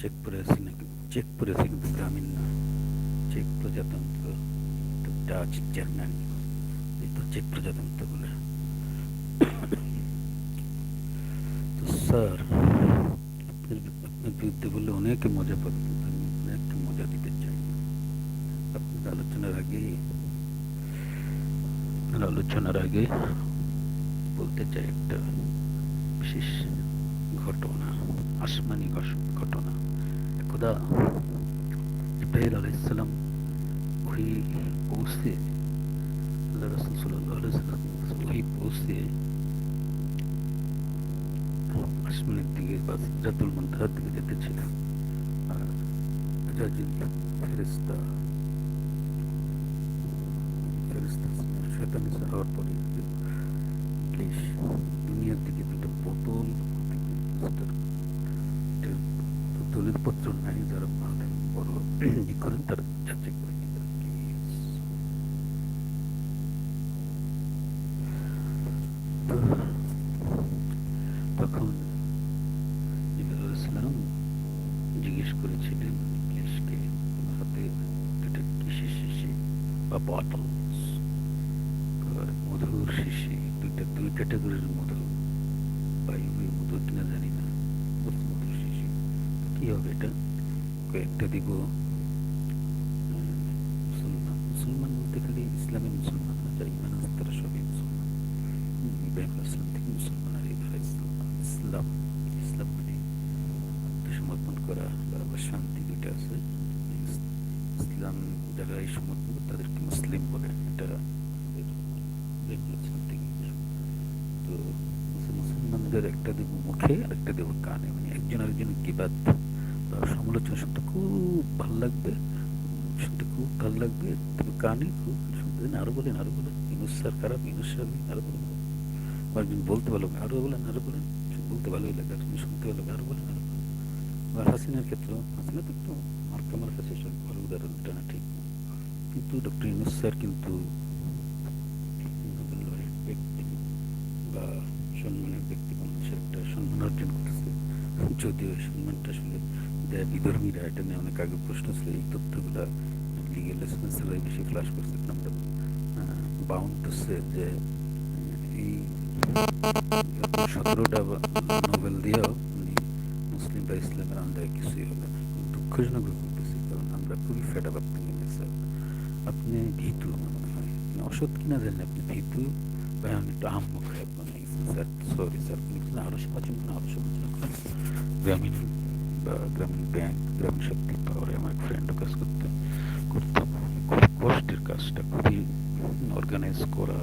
Check পরে নাকি? Check গ্রামীণ চেক প্রজাতন্ত্র। ডাচ এই তো চেক প্রজাতন্ত্র বলে। তো স্যার, আপনার বিরুদ্ধে বললে অনেকে মজা পাবে, কিন্তু আমি অনেকটা মজা দিতে চাই। আপনার আলোচনার আগে, আপনার আলোচনার আগে বলতে চাই একটা বিশেষ ঘটনা, আসমানি ঘটনা। একদা ইব্রাহিম আলাইসাল্লাম ওই পৌঁছে আল্লাহ রসুল সাল্লাহ আলাইসাল্লাম পৌঁছে আসমানের দিকে বা সিদ্ধাতুল মন্তাহার দিকে যেতেছিলেন আর রাজিল ফেরেস্তা ফেরেস্তা শয়তান হওয়ার পরে ইংলিশ দুনিয়ার দিকে দুটো বোতল এটার দলিল পত্র নাই যারা ভালো বড় করেন তখন জিজ্ঞেস করেছিলেন তোমার হাতে কিসের শিশি বা বটলস কি হবে এটা? কয়েকটা দিব। মুসলমান মুসলমান বলতে খালি ইসলামের মুসলমান না যারা ইমান আছে তারা সবই মুসলমান। ইব্রাহিম আলাইহিস সালাম থেকে মুসলমান, আর ইব্রাহিম ইসলাম ইসলাম মানে আত্মসমর্পণ করা বা শান্তি দুইটা আছে। ইসলাম যারা এই সমর্পণ তাদেরকে মুসলিম বলে এটা তো একটা দেব মুখে আর একটা দেব কানে মানে একজন আরেকজনের গিবাদ সমালোচনা শুনতে খুব ভালো লাগবে। শুনতে খুব ভালো লাগবে। তবে কানে খুব শুনতে আরও বলেন আরও বলেন। ইনুস স্যার খারাপ ইনুস স্যার আরও বলেন। একজন বলতে ভালো লাগে, আরও বলেন আরও বলেন। বলতে ভালোই লাগে আর শুনতে ভালো আরও বলেন আরও বলেন। আর হাসিনার ক্ষেত্রে হাসিনা তো একটু মার্কা মার্কা চেষ্টা ভালো উদাহরণ না ঠিক। কিন্তু ডক্টর ইনুস স্যার কিন্তু ব্যক্তি বা সম্মানের ব্যক্তি বাংলাদেশের একটা সম্মান অর্জন করেছে। যদিও সম্মানটা আসলে বিধর্মীরা এটা নিয়ে অনেক আগে প্রশ্ন ছিল এই তথ্যগুলা লিগেল রেসপন্সিবলাই বেশি ফ্লাশ করছে আমরা বাউন্ড টু সে যে এই সতেরোটা নোবেল দিয়েও মুসলিম বা ইসলামের আন্দায় কিছুই হবে দুঃখজনক বলতেছি কারণ আমরা খুবই ফেড আপ আপনি আপনি ভীতু মনে হয় অসৎ কিনা জানেন আপনি ভীতু বা একটু আম মুখ স্যার সরি স্যার আপনি আরও সমালোচনা আরও করেন গ্রামীণ বা গ্রামীণ ব্যাংক গ্রামীণ শক্তি পাওয়ারে আমার ফ্রেন্ডও কাজ করতে করতাম খুব কষ্টের কাজটা খুবই অর্গানাইজ করা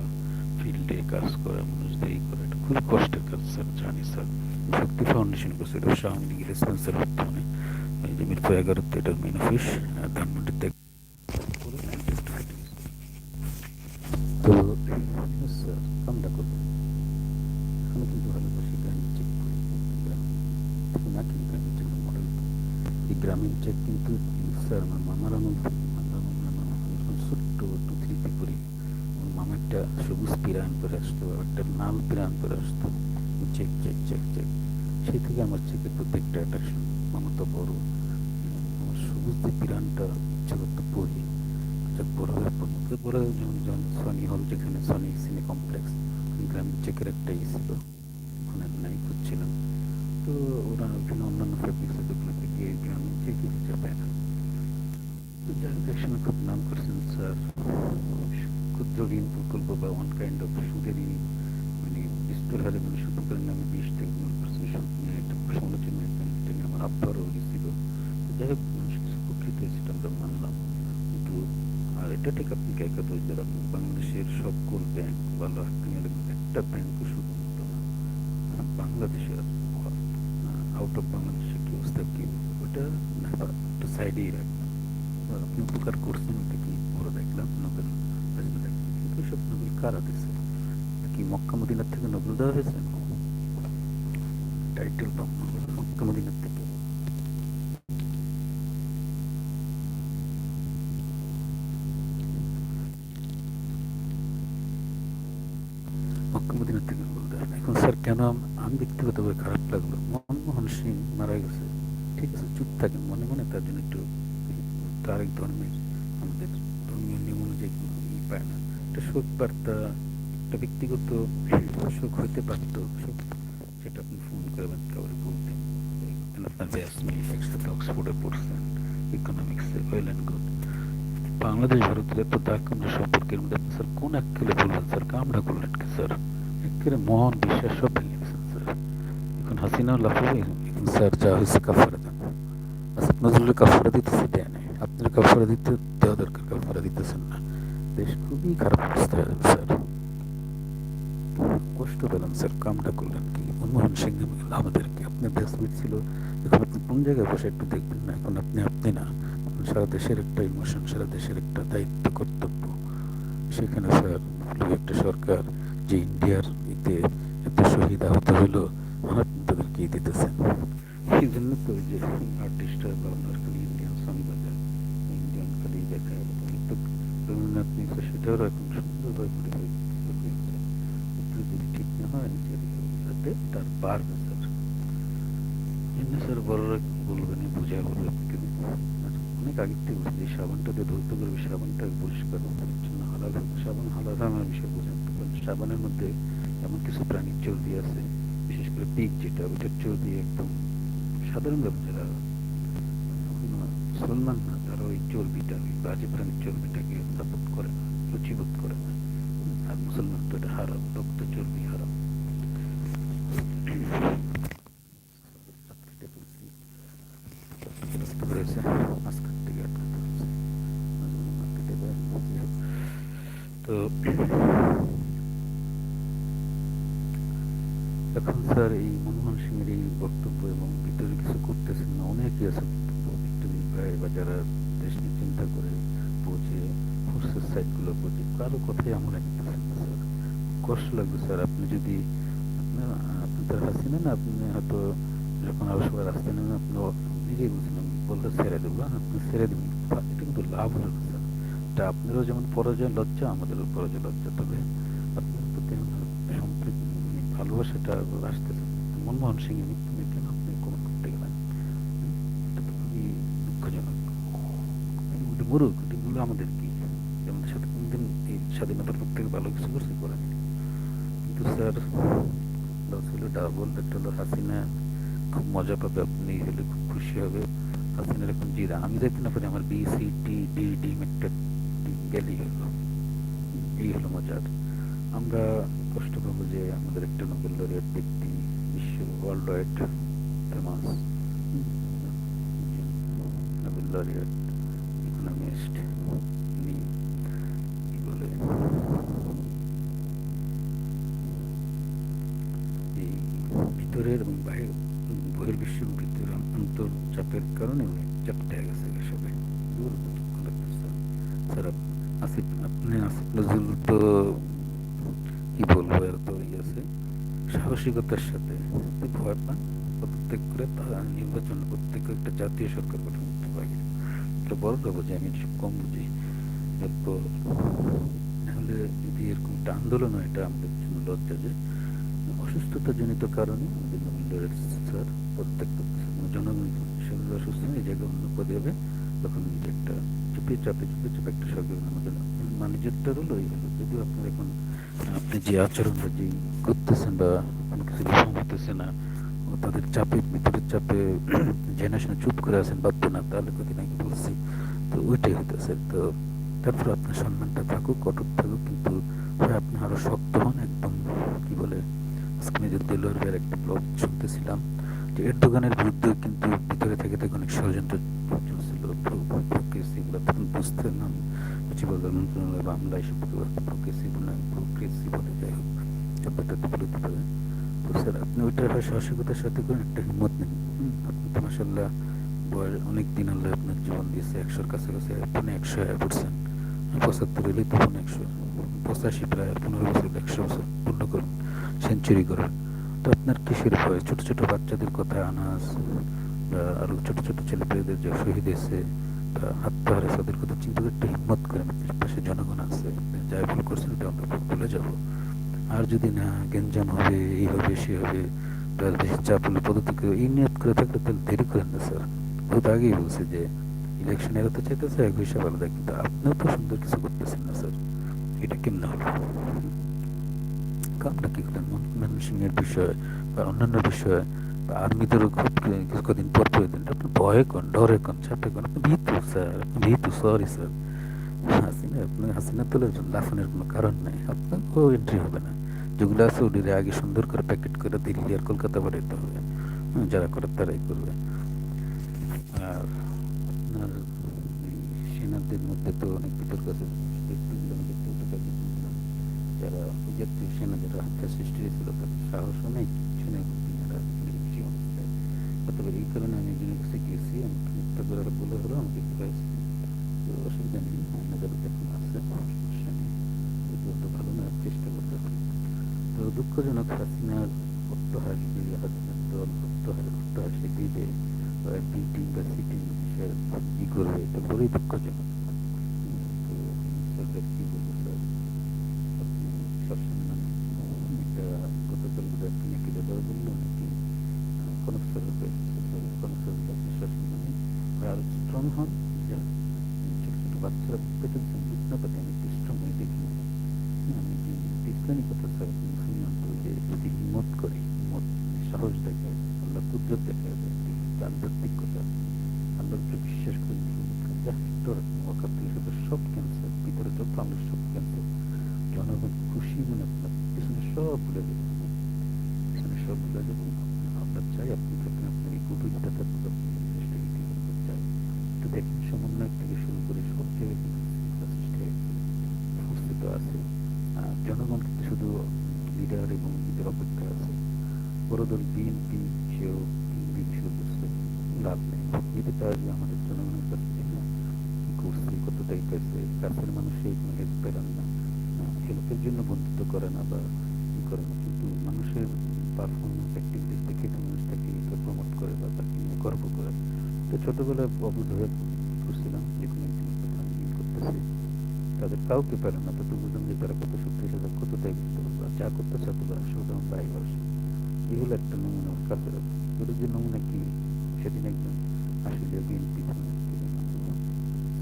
ফিল্ডে কাজ করা মানুষদের এই করা এটা খুবই কষ্টের কাজ স্যার জানি স্যার শক্তি ফাউন্ডেশন করছে এটা আওয়ামী লীগের রেসপন্সার বর্তমানে এই যে মিরপুর এগারোতে এটার মেন অফিস ধানমন্ডিতে তো স্যার কামটা করবেন আমি কিন্তু ভালোবাসি গ্রামীণ চেক করি গ্রামীণ গ্রামীণ চেক কিন্তু স্যার আমার মামার যখন ছোট্ট টু থ্রিতে পড়ি আমার মামা একটা সবুজ পিরান করে আসতো একটা লাল পিরান করে আসতো চেক চেক চেক চেক সেই থেকে আমার চেকের প্রতি একটা অ্যাট্রাকশন মামা তো বড় আমার সবুজ যে পিরানটা ইচ্ছে করতো পড়ি আচ্ছা বড় হয়ে পড়তো বড় হয়ে যেমন যেমন সনি হল যেখানে সনি সিনে কমপ্লেক্স গ্রামীণ চেকের একটা ই ছিল ওখানে নাই খুঁজছিলাম তো ওরা ওখানে অন্যান্য ফেব্রিক্সের ঋণ প্রকল্প বা অন কাইন্ড অফ সুদের ঋণ মানে বিস্তর হারে মানে করেন নামে বিশ দাঁড়াতেছে মক্কা মদিনার থেকে নগ্ন দেওয়া হয়েছে? টাইটেল মক্কা মদিনার থেকে। এখন স্যার, কেন আমি ব্যক্তিগতভাবে খারাপ লাগল? মনমোহন সিং মারা গেছে। ঠিক আছে, চুপ থাকেন। মনে মনে তার জন্য একটু তার এক ধর্মের আমাদের শোক বার্তা একটা ব্যক্তিগত শোক হইতে পারত শোক সেটা আপনি ফোন করবেন কাউরে বলতেন আপনার ব্যাস নিয়ে একসাথে অক্সফোর্ডে পড়ছেন ইকোনমিক্সে ওয়েল অ্যান্ড গুড বাংলাদেশ, ভারতের এত দাগ সম্পর্কের মধ্যে আপনি স্যার কোন এককালে বললেন স্যার কামড়া করলেন কি স্যার একেবারে মহান বিশ্বাস সব ভেঙে গেছেন স্যার এখন হাসিনা লাফাবে এখন স্যার যা হয়েছে কাফারা দেন। আসিফ নজরুলের কাফারা দিতেছে দেয় নাই আপনার কাফারা দিতে, দেওয়া দরকার কাফারা দিতেছেন না। দেশ খুবই খারাপ অবস্থা যাবে স্যার। কষ্ট পেলাম, স্যার। কামটা করলেন কি? মনমোহন সিং আমাদেরকে, আপনার ব্যাসমিট ছিল। এখন আপনি কোন জায়গায় বসে একটু দেখবেন না? এখন আপনি আপনি না। সারা দেশের একটা ইমোশন সারা দেশের একটা দায়িত্ব, কর্তব্য। সেখানে, স্যার একটা সরকার, যে ইন্ডিয়ার ইতে এত শহীদ আহত হলো আপনি তাদেরকে দিতেছেন। এই জন্য তো যে আর্টিস্টরা বা ওনার খালি ইন্ডিয়ান সং বাজায় ইন্ডিয়ান খালি দেখায়। তো রবীন্দ্রনাথ এখন সুন্দরভাবে উত্তর যদি ঠিক না হয় তার স্যার স্যার বড়রা বলবেন বলবে কিন্তু অনেক আগে থেকে পরিষ্কার পরিচ্ছন্ন হালাল সাবান হালাল বিষয় সাবানের মধ্যে এমন কিছু প্রাণীর চর্বি আছে বিশেষ করে পিক যেটা ওইটার চর্বি একদম সাধারণ লোক যারা মুসলমান না তারা ওই চর্বিটা ওই বাজে প্রাণীর চর্বিটাকে সাপোর্ট করে না রুচিবোধ করে না আর মুসলমান তো এটা হারাম রক্ত চর্বি হারাম। তো এখন স্যার এই কষ্ট লাগবে স্যার। আপনি যদি আপনি আপনি তার হাসিনা না আপনি হয়তো যখন আরও সবাই রাস্তায় নেবেন আপনি নিজেই বুঝলেন বলতে ছেড়ে দেবো হ্যাঁ, আপনি ছেড়ে দেবেন। এটা কিন্তু লাভ হলো না স্যার। এটা আপনারও যেমন পরাজয় লজ্জা আমাদেরও পরাজয় লজ্জা। তবে আপনার প্রতি মানে ভালোবাসাটা আসতেছে। মনমোহন সিং এর মৃত্যু কেন আপনি কোনো করতে গেলেন এটা তো খুবই দুঃখজনক। মরুক ওটা আমাদের কি? আমাদের সাথে কোনদিন এই স্বাধীনতার থেকে ভালো কিছু করছে করেনি। স্যার। হলো ডাবল একটা হলো হাসিনা খুব মজা পাবে, আপনি হলে খুব খুশি হবে। হাসিনার এখন জিরা। আমি যাইতে না পারি আমার B C T D D matric গেলেই হলো। এই হলো মজার। আমরা কষ্ট পাবো যে আমাদের একটা নোবেল লরিয়েট ব্যক্তি, বিশ্ব world wide famous Nobel laureate সাহসিকতার সাথে ভয় পান। পদত্যাগ করে তারা নির্বাচন, প্রত্যেক একটা জাতীয় সরকার গঠন করতে পারে। এটা বড়রা বোঝে আমি কম বুঝি। নাহলে যদি এরকম একটা আন্দোলন হয়, এটা আমাদের জন্য লজ্জা যে অসুস্থতা জনিত কারণে নোবেলের স্যার মানে জনগণ শরীর অসুস্থ এই জায়গায় অন্য পদে হবে, তখন একটা চুপে চাপে চুপে চাপে একটা সরকার আমাদের ম্যানেজারটা হলো, এই হলো। যদিও আপনার এখন আপনি যে আচরণটা যে করতেছেন বা কিছু রিফর্ম হতেছে না তাদের চাপে ভিতরের চাপে জেনে শুনে চুপ করে আছেন, বাধ্য না, তাহলে কদিন আগে বলছি? তো ওইটাই হইতেছে। তো তারপর আপনার সম্মানটা থাকুক, কঠোর থাকুক, কিন্তু আপনি আরও শক্ত হন, একদম কি বলে, আজকে দেলোয়ার ভাইয়ের একটা ব্লগ শুনতেছিলাম, যে এরদোগানের বিরুদ্ধে কিন্তু ভিতরে থেকে থেকে অনেক ষড়যন্ত্র চলছিল প্রোগ্রেসিভ এগুলো তখন বুঝতেন না। সচিবালয় মন্ত্রণালয় বা আমরা এইসব প্রোগ্রেসিভ না প্রোগ্রেসিভ বলে যাই হোক তো বলতে পারে তো স্যার, আপনি ওইটা হয় সাহসিকতার সাথে করে একটা হিম্মত নেন? আপনি তো মাসাল্লাহ বয়স অনেক দিন আল্লাহ আপনার জীবন দিয়েছে, একশোর কাছাকাছি আপনি একশো হয়ে পড়ছেন পঁচাত্তর হলেই তখন একশো। পঁচাশি প্রায়, পনেরো বছর, একশো বছর পূর্ণ করুন, সেঞ্চুরি করুন। তো আপনার কিসের ভয়? ছোট ছোট বাচ্চাদের কথা আনাস, বা আরও ছোট ছোট ছেলে পেয়েদের যে শহীদ এসে বা আত্মহারা তাদের কথা চিন্তা করে একটা হিম্মত করেন আপনার পাশে জনগণ আছে যাই ভুল করছেন ওটা আমরা ভুলে যাব। আর যদি না, গেঞ্জাম হবে, এই হবে, সে হবে বেশি চাপ হলে পদত্যাগ এই নিয়ত করে থাকলে তাহলে দেরি করেন না, স্যার। বহুত আগেই বলছে যে ইলেকশন এড়াতে চাইতেছে এক হিসাব আলাদা, কিন্তু আপনিও তো সুন্দর কিছু করতেছেন না, স্যার। এটা কেমনে হলো? কামটা কি করলেন? ময়মনসিংহের বিষয় বা অন্যান্য বিষয় আর্মিদেরও খুব কদিন পর পর দিন আপনি ভয়ে কন ডরে কন চাপে কন আপনি ভীতু স্যার ভীতু সরি স্যার হাসিনা আপনি হাসিনা তোলে লাফানোর কোনো কারণ নাই আপনার ও এন্ট্রি হবে না যেগুলো আছে ওগুলি আগে সুন্দর করে প্যাকেট করে দিল্লি আর কলকাতা পাঠাইতে হবে যারা করে তারাই করবে আর আপনার সেনাদের মধ্যে তো অনেক বিতর্ক আছে বললাম, যারা জাতীয় সেনা সৃষ্টি হয়েছিল তাদের সাহসও নেই কিছু নেই অতএব এই কারণে আমি কাছে গেছি আমি একটা বলে হলো আমাকে ঘুরাইছি তো অসুবিধা নেই আছে সমস্যা নেই অত ভালো না চেষ্টা করতে হবে তো দুঃখজনক হাসিনার অট্টহাস দিয়ে হাসিনার দল অট্টহাস অট্টহাসে দিবে বা বা সিটি সে করবে এটা দুঃখজনক ভিতরে যত হেল্পের জন্য বন্ধুত্ব করে না বা ই করে না, কিন্তু মানুষের পারফরমেন্স অ্যাক্টিভিটিস দেখে তো মানুষ তাকে প্রমোট করে বা তাকে নিয়ে গর্ব করে। তো ছোটবেলায় অবুধ হয়ে করছিলাম যে কোনো ই করতেছি, তাদের কাউকে পারে না তত বুঝলাম যে তারা কত শক্তিশালী বুঝতে পারবে আর যা করতে তারা সেটাও তাই বসে এই হলো একটা নমুনা ওর কাছে ওর যে নমুনা কি, সেদিন একজন আসলে বিএনপি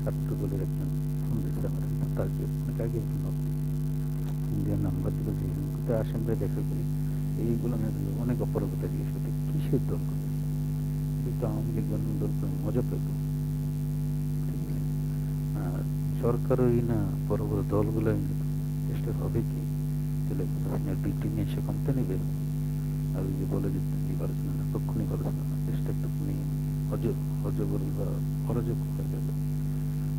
ছাত্র দলের একজন ফোন দিয়েছে আমার তাকে অনেক আগে একজন দিয়ে নাম্বার দিল যে আসেন ভাই দেখা করি। এইগুলো অনেক অপরগতা জিজ্ঞেস করতে কিসের দল করে কিন্তু আওয়ামী লীগ দল করে মজা পেত। আর সরকারই না বড় বড় দলগুলো চেষ্টা হবে কি? তাহলে দুইটি নিয়ে এসে কমতে নেবে আর ওই যে বলে যে আলোচনা না কক্ষণই আলোচনা না চেষ্টা একটুখানি হজ হজবল বা অরাজক হয়ে যাবে।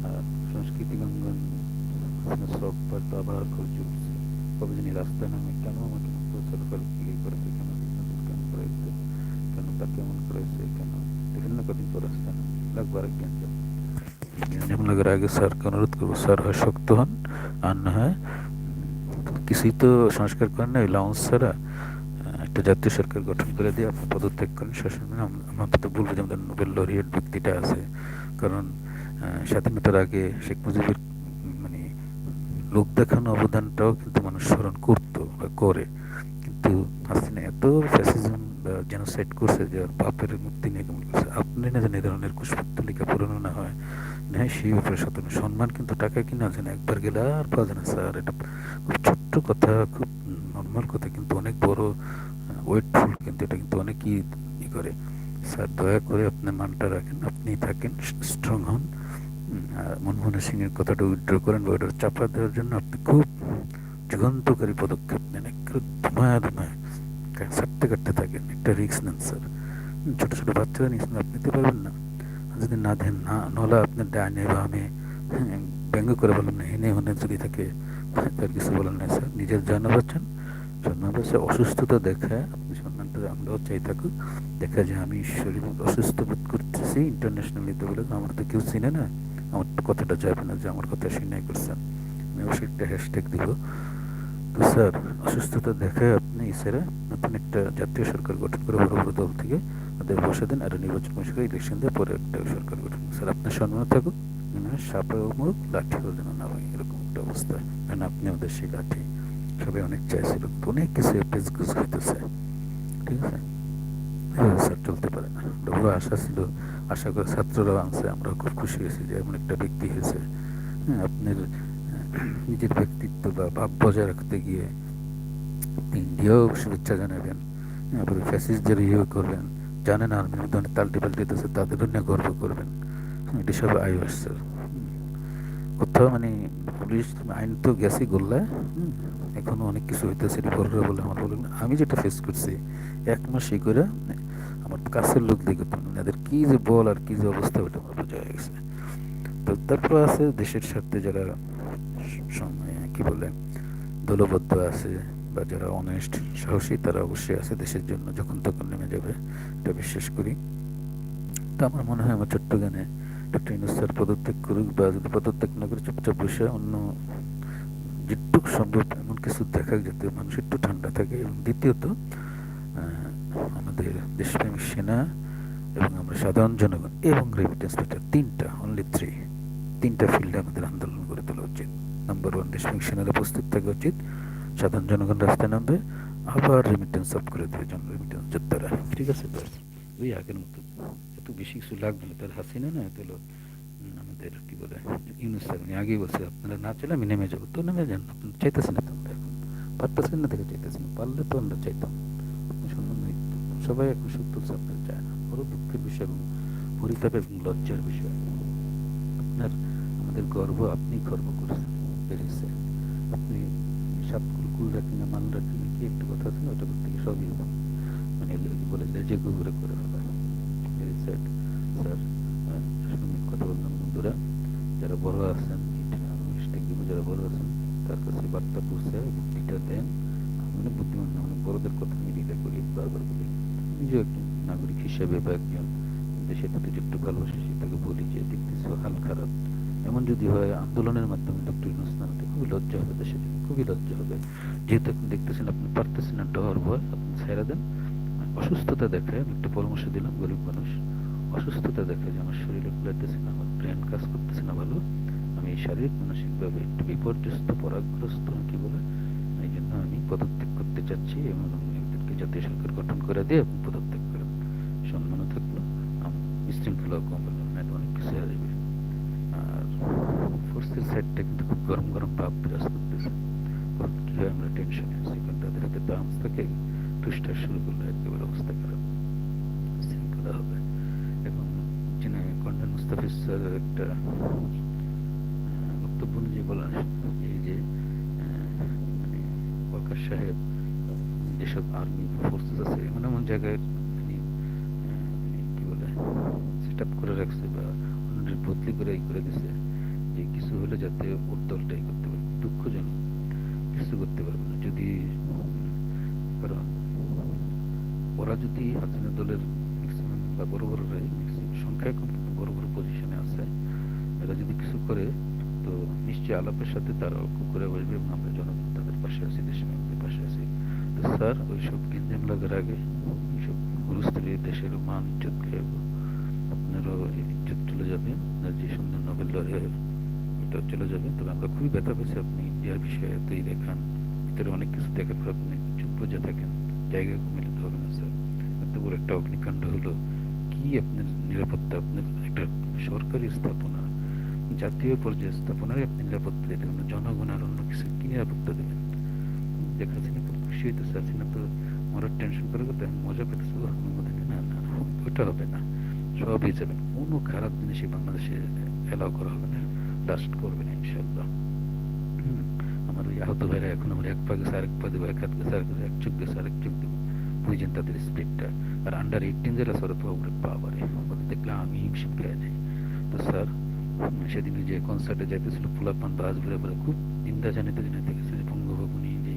আর সংস্কৃতি গঙ্গন সব তো আবার করে কবে জানি রাস্তায় নামে কেন আমাকে সরকার ইয়ে করেছে কেন কেন করেছে কেন তাকে এমন করেছে কেন দেখেন না কদিন পর রাস্তায় নামে লাগবার জ্ঞান গ্যাঞ্জাম লাগার আগে স্যারকে অনুরোধ করব স্যার হয় শক্ত হন আর না হয় কিছুই তো সংস্কার করেন না লাউন্স ছাড়া একটা জাতীয় সরকার গঠন করে দিয়ে আপনি পদত্যাগ করেন শাসন আমরা তো বলব যে আমাদের নোবেল লরিয়েট ব্যক্তিটা আছে কারণ স্বাধীনতার আগে শেখ মুজিবের মানে লোক দেখানো অবদানটাও কিন্তু মানুষ স্মরণ করতো বা করে। কিন্তু হাসিনা এত ফ্যাসিজম জেনোসাইড করছে যে বাপের মুক্তি নিয়ে কেমন করছে আপনি না যেন এই ধরনের কুশপুত্তলিকা পুরনো না হয়? হ্যাঁ সেই ব্যাপারে সাধারণ সম্মান কিন্তু টাকা কিনা যায় না। একবার গেলে আর পাওয়া যায় না, স্যার। এটা খুব ছোট্ট কথা, খুব নর্মাল কথা, কিন্তু অনেক বড় ওয়েটফুল কিন্তু এটা কিন্তু অনেকই করে। স্যার, দয়া করে আপনি মানটা রাখেন। আপনি থাকেন স্ট্রং হন। মনমোহন সিংয়ের কথাটা উইথড্র করেন বা ওটা চাপা দেওয়ার জন্য আপনি খুব যুগান্তকারী পদক্ষেপ নেন একটু ধুমায় ধুমায় ছাড়তে কাটতে থাকেন একটা রিক্স নেন স্যার। ছোট ছোট বাচ্চারা নিয়েছেন আপনি নিতে পারবেন না। যদি না দেন না নলা আপনার ডানে বা আমি হ্যাঁ, ব্যঙ্গ করে বললাম না হেনে হনে যদি থাকে তার কিছু বলার নাই স্যার। নিজের জানা পাচ্ছেন সম্মান বাঁচা অসুস্থতা দেখায় আপনি সম্মানটা আমরাও চাই থাকুক দেখা যায় আমি শরীর অসুস্থ বোধ করতেছি ইন্টারন্যাশনালি তো বলে আমার তো কেউ চিনে না। আমার কথাটা যাবে না যে আমার কথা সিনাই করছেন আমি অবশ্যই একটা হ্যাশট্যাগ দিব। তো স্যার, অসুস্থতা দেখায় আপনি এছাড়া নতুন একটা জাতীয় সরকার গঠন করে বড় বড় দল থেকে ওদের বসে দেন আর নির্বাচন কমিশনকে ইলেকশন দিয়ে পরে একটা সরকার গঠন। স্যার, আপনার সম্মান থাকুক। মানে সাপে মুখ লাঠিও যেন না ভাঙে এরকম একটা অবস্থা। কারণ আপনি আমাদের সেই লাঠি সবাই অনেক চাইছিল অনেক কিছু পেজগুজ হইতেছে ঠিক আছে? স্যার চলতে পারে না। বড় আশা ছিল আশা করি ছাত্ররা আনছে আমরা খুব খুশি হয়েছি যে এমন একটা ব্যক্তি হয়েছে। হ্যাঁ আপনার নিজের ব্যক্তিত্ব বা ভাব বজায় রাখতে গিয়ে ইন্ডিয়াও শুভেচ্ছা জানাবেন। আপনি ফ্যাসিস্টদের ইয়ে করবেন জানেন আর ধরনের তাল্টি পাল্টিতেছে তাদেরও নিয়ে গর্ব করবেন। হ্যাঁ, এটি সব আসছে কোথাও মানে পুলিশ আইন তো গেছে গোল্লায়। হুম, এখনও অনেক কিছু হইতেছে রিপোর্টার বলে আমার বলে আমি যেটা ফেস করছি এক মাস ই করে আমার কাছের লোক মানে এদের কি যে বল আর কি যে অবস্থা ওটা আমার বোঝা হয়ে গেছে। তো তারপর আছে দেশের স্বার্থে যারা কি বলে দলবদ্ধ আছে বা যারা অনেস্ট সাহসী তারা অবশ্যই আছে দেশের জন্য। যখন তখন নেমে যাবে এটা বিশ্বাস করি। তো আমার মনে হয় আমার চট্টগ্রামে ডক্টর ইনুস স্যার পদত্যাগ করুক বা যদি পদত্যাগ না করে চুপচাপ বসে অন্য যেটুক সম্ভব এমন কিছু দেখা যাতে মানুষ একটু ঠান্ডা থাকে। এবং দ্বিতীয়ত আমাদের দেশপ্রেমিক সেনা এবং আমরা সাধারণ জনগণ এবং রেমিটেন্স পেটার তিনটা অনলি থ্রি তিনটা ফিল্ডে আমাদের আন্দোলন করে তোলা উচিত। নাম্বার ওয়ান দেশপ্রেমিক সেনারা প্রস্তুত থাকা উচিত। সাধারণ জনগণ রাস্তায় নামবে, আবার রেমিটেন্স অফ করে দেবে জন রেমিটেন্স যোদ্ধারা। ঠিক আছে ওই আগের মতো এত বেশি কিছু লাগবে না। তার হাসিনা না উম, আমাদের কি বলে ইউনুস স্যার উনি আগেই আপনারা না চাইলে আমি নেমে যাব। তো নেমে যান আপনি চাইতেছেন না তো আমরা এখন। পারতেছেন না দেখে চাইতেছেন পারলে তো আমরা চাইতাম। সবাই এখন সুখ তুলছে আপনার চায় না। বড় দুঃখের বিষয় এবং পরিতাপ এবং লজ্জার বিষয়। আপনার আমাদের গর্ব আপনি গর্ব করছেন। বেড়েছে আপনি সাত কুল রাখি না মান রাখি কি একটা কথা আছে ওটা করতে সবই মানে বলে লেজে গুবরে করে হিসেবে বা একজন দেশের প্রতি একটু ভালোবাসে সেটাকে বলি যে দেখতেছি হাল খারাপ এমন যদি হয় আন্দোলনের মাধ্যমে ডক্টর ইউনুস খুবই লজ্জা হবে দেশের জন্য, খুবই লজ্জা হবে। যেহেতু আপনি দেখতেছেন, আপনি পারতেছেন না ডর ভয়, আপনি ছেড়ে দেন। অসুস্থতা দেখায় আমি একটা পরামর্শ দিলাম, গরিব মানুষ। অসুস্থতা দেখায় যে আমার শরীরে কুলাইতেছে না, আমার ব্রেন কাজ করতেছে না ভালো, আমি শারীরিক, মানসিকভাবে একটু বিপর্যস্ত, পরাগ্রস্ত, কি বলে? এই জন্য আমি পদত্যাগ করতে চাচ্ছি এবং এদেরকে জাতীয় সরকার গঠন করে দিয়ে পদত্যাগ আমার বিশৃঙ্খলাও কম হলো অনেক কিছু আসবে আর ফোর্সের সাইডটা কিন্তু খুব গরম গরম ভাব বিরাজ করতেছে। কখন আমরা টেনশনে আছি, কারণ তাদের হাতে বাউন্স থাকে টুস্টার শুরু করলে একেবারে অবস্থা খারাপ। শৃঙ্খলা হবে। এবং যিনি কর্নেল মুস্তাফিজ স্যার একটা বক্তব্য অনুযায়ী বলা এই যে মানে ওয়াকার সাহেব, যেসব আর্মি ফোর্সেস আছে, এমন এমন জায়গায় তিনি আহ, মানে কি বলে সেট আপ করে রাখছে বা অন্যদের বদলি করে ই করে দিছে যে কিছু হলে যাতে ওর দলটাই করতে পারে, দুঃখজনক। কিছু করতে পারবে না। যদি, কারণ ওরা যদি হাসিনা দলের ম্যাক্সিমাম বা বড় বড় সংখ্যায় কম বড় বড় পজিশনে আছে, এরা যদি কিছু করে, তো নিশ্চয়ই আলাপের সাথে তারা ঐক্য করে বসবে এবং আমরা জনগণ তাদের পাশে আছি দেশবাসীদের পাশে আছি। তো স্যার, ওইসব গেঞ্জাম লাগার আগে এইসব গুরুস্তরে দেশের মান ইজ্জত খেয়ে আপনারও ইজ্জত চলে যাবে আপনার যে সুন্দর নোবেল লড়ে এটা চলে যাবে তবে আমরা খুবই ব্যথা পেয়েছি আপনি ইন্ডিয়ার বিষয়ে এতই দেখান। ভিতরে অনেক কিছু দেখার পর আপনি চুপ বুঝে থাকেন। জায়গায় মিলিত হবে না স্যার। এত বড় একটা অগ্নিকাণ্ড হলো। কি আপনার নিরাপত্তা? আপনার একটা সরকারি স্থাপনা জাতীয় পর্যায়ে স্থাপনায় আপনি নিরাপত্তা দিতে পারেন জনগণ আর অন্য কিছু কি নিরাপত্তা দেবেন দেখা না খুব খুশি হইতেছে। আছি না তো মরার টেনশন করে মজা পেতেছে মনে না না, ওটা হবে না। সবই যাবেন কোনো খারাপ জিনিসই বাংলাদেশে এলাও করা হবে না। লাস্ট করবে না ইনশাল্লাহ আমার ওই আহত ভাইরা এখন আমার এক পা গেছে, আরেক পা দেবো, এক হাত গেছে, আরেক এক চোখ গেছে, আরেক চোখ দেবো। বুঝছেন তাদের স্পিডটা। আর আন্ডার এইটিন যারা সর তো ওগুলো পাওয়ারে ওদের দেখলে আমি হিমশিম খেয়ে যাই। তো স্যার, সেদিন যে কনসার্টে যাইতেছিল পোলাপান বাস ঘুরে ঘুরে খুব নিন্দা জানিতে জানিতে গেছে যে বঙ্গভবনী যে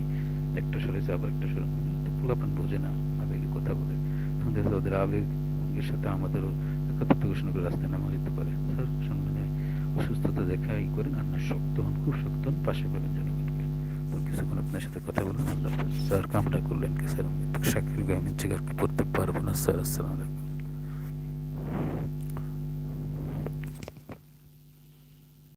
একটা সরেছে আবার একটা সরে তো পোলাপান বোঝে না, আবেগে কথা বলে। দেখছে ওদের আবেগের সাথে আমাদেরও একত্রিত ঘোষণা করে রাস্তায় নামা যেতে পারে। স্যার সম্মানে অসুস্থতা দেখা ই করেন আর না শক্ত হন খুব শক্ত হন পাশে করেন জনগণকে। তো কিছুক্ষণ আপনার সাথে কথা বলুন আল্লাহ স্যার কামটা করলেন কি স্যার? আমি তো শাকিল গামিন চিকারকে পড়তে পারব না স্যার? আসসালাম আলাইকুম।